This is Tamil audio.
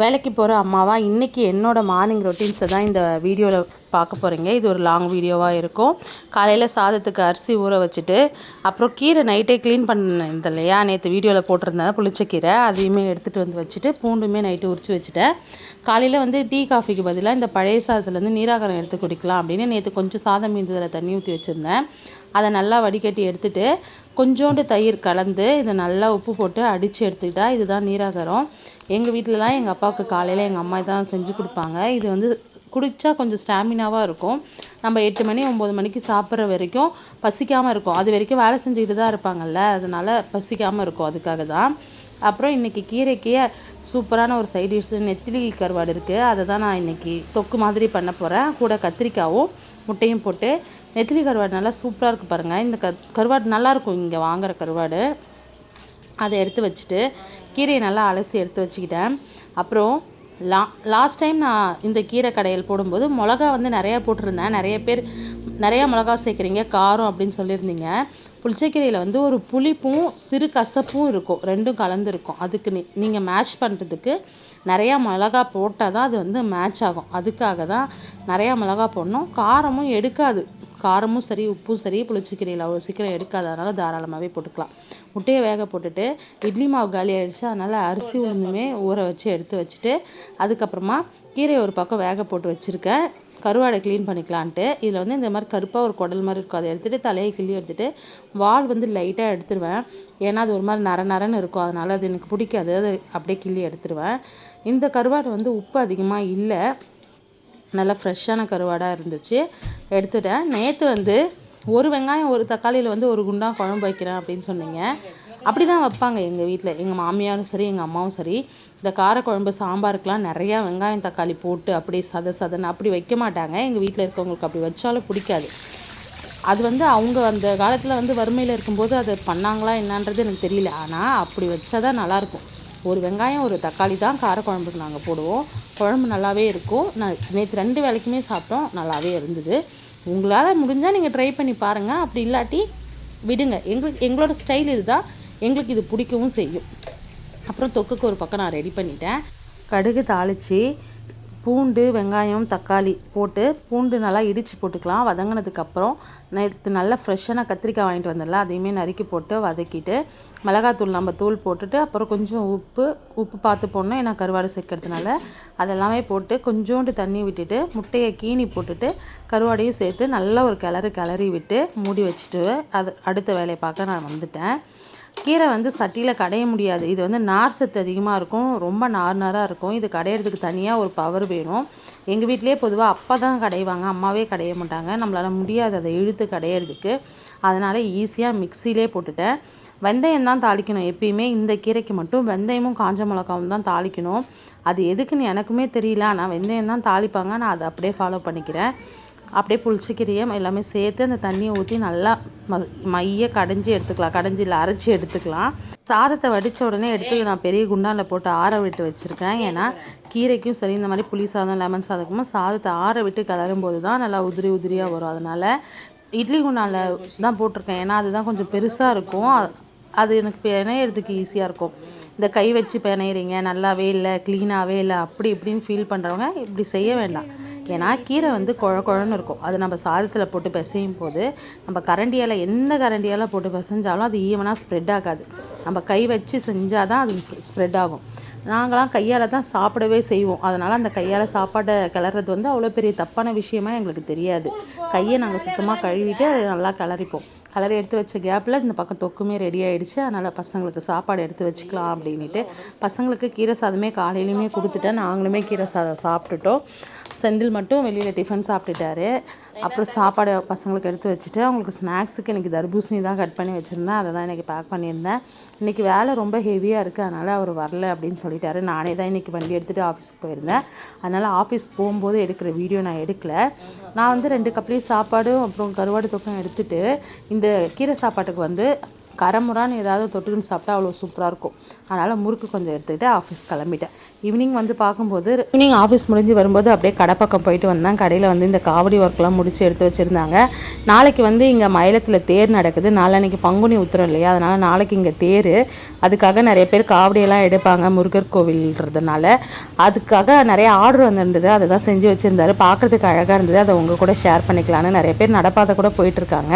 வேலைக்கு போகிற அம்மாவாக இன்றைக்கி என்னோட மார்னிங் ரொட்டீன்ஸை தான் இந்த வீடியோவில் பார்க்க போகிறீங்க இது ஒரு லாங் வீடியோவாக இருக்கும். காலையில் சாதத்துக்கு அரிசி ஊற வச்சுட்டு அப்புறம் கீரை நைட்டே க்ளீன் பண்ணேன் இல்லையா? நேற்று வீடியோவில் போட்டிருந்தேன் புளிச்ச கீரை அதையுமே எடுத்துகிட்டு வந்து வச்சுட்டு பூண்டுமே நைட்டு உரிச்சு வச்சுட்டேன். காலையில் வந்து டீ காஃபிக்கு பதிலாக இந்த பழைய சாதத்துலேருந்து நீராகரம் எடுத்து குடிக்கலாம் அப்படின்னு நேற்று கொஞ்சம் சாதம் மீந்ததில் தண்ணி ஊற்றி வச்சுருந்தேன். அதை நல்லா வடிகட்டி எடுத்துகிட்டு கொஞ்சோண்டு தயிர் கலந்து இதை நல்லா உப்பு போட்டு அடித்து எடுத்துக்கிட்டால் இதுதான் நீராகரம். எங்கள் வீட்டிலலாம் எங்கள் அப்பாவுக்கு காலையில் எங்கள் அம்மா தான் செஞ்சு கொடுப்பாங்க. இது வந்து குடித்தா கொஞ்சம் ஸ்டாமினாவாக இருக்கும். நம்ம எட்டு மணி ஒம்பது மணிக்கு சாப்பிட்ற வரைக்கும் பசிக்காமல் இருக்கும். அது வரைக்கும் வேலை செஞ்சுக்கிட்டு தான் இருப்பாங்கல்ல. அதனால் பசிக்காமல் இருக்கும். அதுக்காக தான் அப்புறம் இன்றைக்கி கீரைக்கே சூப்பரான ஒரு சைட் டிஷ் நெத்திலி கருவாடு இருக்குது அதை தான் நான் இன்றைக்கி தொக்கு மாதிரி பண்ண போகிறேன் கூட கத்திரிக்காவும் முட்டையும் போட்டு. நெத்திலி கருவாடு நல்லா சூப்பராக இருக்குது பாருங்கள் இந்த க கருவாடு நல்லாயிருக்கும் இங்கே வாங்குகிற கருவாடு. அதை எடுத்து வச்சுட்டு கீரையை நல்லா அலசி எடுத்து வச்சுக்கிட்டேன். அப்புறம் லா லாஸ்ட் டைம் நான் இந்த கீரை கடையில் போடும்போது மிளகா வந்து நிறையா போட்டிருந்தேன். நிறைய பேர் நிறையா மிளகா சேர்க்குறீங்க காரம் அப்படின்னு சொல்லியிருந்தீங்க. புளிச்சக்கீரையில் வந்து ஒரு புளிப்பும் சிறு கசப்பும் இருக்கும். ரெண்டும் கலந்துருக்கும் அதுக்கு நீ நீங்கள் மேட்ச் பண்ணுறதுக்கு நிறையா மிளகா போட்டால் தான் அது வந்து மேட்ச் ஆகும். அதுக்காக தான் நிறையா மிளகா போடணும். காரமும் எடுக்காது. காரமும் சரி உப்பும் சரி புளிச்சக்கீரையில் அவ்வளோ சீக்கிரம் எடுக்காது. அதனால் தாராளமாகவே போட்டுக்கலாம். முட்டையை வேக போட்டுட்டு இட்லி மாவு காலி ஆகிடுச்சு அதனால் அரிசி உளுந்துமே ஊற வச்சு எடுத்து வச்சுட்டு அதுக்கப்புறமா கீரையை ஒரு பக்கம் வேக போட்டு வச்சுருக்கேன். கருவாடை க்ளீன் பண்ணிக்கலான்ட்டு. இதில் வந்து இந்த மாதிரி கருப்பாக ஒரு குடல் மாதிரி இருக்கும். அதை எடுத்துகிட்டு தலையை கிள்ளி எடுத்துகிட்டு வால் வந்து லைட்டாக எடுத்துருவேன். ஏன்னா அது ஒரு மாதிரி நர நரன்னு இருக்கும். அதனால் அது எனக்கு பிடிக்காது. அது அப்படியே கிள்ளி எடுத்துருவேன். இந்த கருவாடு வந்து உப்பு அதிகமாக இல்லை. நல்லா ஃப்ரெஷ்ஷான கருவாடாக இருந்துச்சு. எடுத்துட்டேன். நேற்று வந்து ஒரு வெங்காயம் ஒரு தக்காளியில் வந்து ஒரு குண்டா குழம்பு வைக்கிறேன் அப்படின்னு சொன்னீங்க. அப்படி தான் வைப்பாங்க எங்கள் வீட்டில் எங்கள் மாமியாரும் சரி எங்கள் அம்மாவும் சரி. இந்த காரக்குழம்பு சாம்பாருக்கெலாம் நிறையா வெங்காயம் தக்காளி போட்டு அப்படியே சத சதன்னு அப்படி வைக்க மாட்டாங்க. எங்கள் வீட்டில் இருக்கவங்களுக்கு அப்படி வச்சாலும் பிடிக்காது. அது வந்து அவங்க அந்த காலத்தில் வந்து வறுமையில் இருக்கும்போது அதை பண்ணாங்களா என்னன்றது எனக்கு தெரியல. ஆனால் அப்படி வச்சா தான் நல்லாயிருக்கும். ஒரு வெங்காயம் ஒரு தக்காளி தான் காரக்குழம்புக்கு நாங்கள் போடுவோம். குழம்பு நல்லாவே இருக்கும். நான் நேற்று ரெண்டு வேலைக்குமே சாப்பிட்டோம். நல்லாவே இருந்தது. உங்களால் முடிஞ்சால் நீங்கள் ட்ரை பண்ணி பாருங்கள் அப்படி இல்லாட்டி விடுங்க. எங்களுக்கு எங்களோட ஸ்டைல் இதுதான் எங்களுக்கு இது பிடிக்கவும் செய்யும். அப்புறம் தொக்குக்கு ஒரு பக்கம் நான் ரெடி பண்ணிட்டேன். கடுகு தாளித்து பூண்டு வெங்காயம் தக்காளி போட்டு பூண்டு நல்லா இடித்து போட்டுக்கலாம். வதங்கினதுக்கப்புறம் நேற்று நல்லா ஃப்ரெஷ்ஷான கத்திரிக்காய் வாங்கிட்டு வந்தல அதையுமே நறுக்கி போட்டு வதக்கிட்டு மிளகாத்தூள் நம்ம தூள் போட்டுட்டு அப்புறம் கொஞ்சம் உப்பு உப்பு பார்த்து போடணும் ஏன்னா கருவாடு சேர்க்கறதுனால. அதெல்லாமே போட்டு கொஞ்சோண்டு தண்ணி விட்டுட்டு முட்டையை கீனி போட்டுட்டு கருவாடையும் சேர்த்து நல்லா ஒரு கிளறு கிளறி விட்டு மூடி வச்சுட்டு அது அடுத்த வேலையை பார்க்க நான் வந்துட்டேன். கீரை வந்து சட்டியில் கடைய முடியாது. இது வந்து நார் சத்து அதிகமாக இருக்கும். ரொம்ப நார் நாராக இருக்கும். இது கடையிறதுக்கு தனியாக ஒரு பவர் வேணும். எங்கள் வீட்டிலே பொதுவாக அப்பா தான் கடைவாங்க. அம்மாவே கடைய மாட்டாங்க. நம்மளால் முடியாது அதை இழுத்து கடையிறதுக்கு. அதனால் ஈஸியாக மிக்சிலே போட்டுட்டேன். வெந்தயம் தான் தாளிக்கணும் எப்பயுமே. இந்த கீரைக்கு மட்டும் வெந்தயமும் காஞ்ச மிளகாவும் தான் தாளிக்கணும். அது எதுக்குன்னு எனக்குமே தெரியல. ஆனால் வெந்தயம் தான் தாளிப்பாங்க. நான் அதை அப்படியே ஃபாலோ பண்ணிக்கிறேன். அப்படியே புளிச்சிக்கிறியம் எல்லாமே சேர்த்து அந்த தண்ணியை ஊற்றி நல்லா மைய கடைஞ்சி எடுத்துக்கலாம். கடைஞ்சி இல்லை அரைச்சி எடுத்துக்கலாம். சாதத்தை வடித்த உடனே எடுத்து நான் பெரிய குண்டானில் போட்டு ஆற விட்டு வச்சுருக்கேன். ஏன்னா கீரைக்கும் சரி இந்த மாதிரி புளி சாதம் லெமன் சாதமும் சாதத்தை ஆற விட்டு கிளறும் போது தான் நல்லா உதிரி உதிரியாக வரும். அதனால் இட்லி குண்டானில் தான் போட்டிருக்கேன். ஏன்னா அதுதான் கொஞ்சம் பெருசாக இருக்கும். அது எனக்கு பிணையிறதுக்கு ஈஸியாக இருக்கும். இந்த கை வச்சு பிணையிறீங்க நல்லாவே இல்லை க்ளீனாகவே இல்லை அப்படி இப்படின்னு ஃபீல் பண்ணுறவங்க இப்படி செய்ய வேண்டாம். ஏன்னா கீரை வந்து குழ குழன்னு இருக்கும். அது நம்ம சாதத்தில் போட்டு பிசையும் போது நம்ம கரண்டியால் எந்த கரண்டியால் போட்டு பிசைஞ்சாலும் அது ஈவனாக ஸ்ப்ரெட் ஆகாது. நம்ம கை வச்சு செஞ்சால் தான் அது ஸ்ப்ரெட் ஆகும். நாங்களாம் கையால் தான் சாப்பிடவே செய்வோம். அதனால் அந்த கையால் சாப்பாடை கிளறது வந்து அவ்வளோ பெரிய தப்பான விஷயமா எங்களுக்கு தெரியாது. கையை நாங்கள் சுத்தமாக கழுவிட்டு அதை நல்லா கிளறிப்போம். கலரி எடுத்து வச்ச கேப்பில் இந்த பக்கம் தொக்குமே ரெடி ஆகிடுச்சு அதனால் பசங்களுக்கு சாப்பாடு எடுத்து வச்சுக்கலாம் அப்படின்ட்டு பசங்களுக்கு கீரை சாதமே காலையிலையுமே கொடுத்துட்டேன். நாங்களுமே கீரை சாதம் சாப்பிட்டுட்டோம். செந்தில் மட்டும் வெளியில் டிஃபன் சாப்பிட்டுட்டாரு. அப்புறம் சாப்பாடு பசங்களுக்கு எடுத்து வச்சுட்டு அவங்களுக்கு ஸ்நாக்ஸுக்கு இன்றைக்கி தர்பூசணி தான் கட் பண்ணி வச்சுருந்தேன். அதை தான் இன்றைக்கி பேக் பண்ணியிருந்தேன். இன்றைக்கி வேலை ரொம்ப ஹெவியாக இருக்குது அதனால் அவர் வரல அப்படின்னு சொல்லிட்டாரு. நானே தான் இன்றைக்கி வண்டி எடுத்துகிட்டு ஆஃபீஸ்க்கு போயிருந்தேன். அதனால் ஆஃபீஸ் போகும்போது எடுக்கிற வீடியோ நான் எடுக்கல. நான் வந்து ரெண்டு கப்லேயும் சாப்பாடும் அப்புறம் கருவாடு தொக்கம் எடுத்துகிட்டு இந்த கீரை சாப்பாட்டுக்கு வந்து கரமுறான்னு ஏதாவது தொட்டுக்குன்னு சாப்பிட்டா அவ்வளோ சூப்பராக இருக்கும். அதனால் முறுக்கு கொஞ்சம் எடுத்துக்கிட்டு ஆஃபீஸ் கிளம்பிட்டேன். ஈவினிங் வந்து பார்க்கும்போது ஈவினிங் ஆஃபீஸ் முடிஞ்சு வரும்போது அப்படியே கடை பக்கம் போயிட்டு வந்தேன். கடையில் வந்து இந்த காவடி ஒர்க்லாம் முடித்து எடுத்து வச்சுருந்தாங்க. நாளைக்கு வந்து இங்கே மயிலத்தில் தேர் நடக்குது. நாளைக்கு பங்குனி உத்திரம் இல்லையா? அதனால் நாளைக்கு இங்கே தேர். அதுக்காக நிறைய பேர் காவடியெல்லாம் எடுப்பாங்க முருகர் கோவில்ன்றதுனால. அதுக்காக நிறைய ஆர்டர் வந்திருந்தது. அதை தான் செஞ்சு வச்சுருந்தாரு. பார்க்குறதுக்கு அழகாக இருந்தது. அதை உங்கள் கூட ஷேர் பண்ணிக்கலான்னு நிறைய பேர் நடப்பாதை கூட போயிட்டுருக்காங்க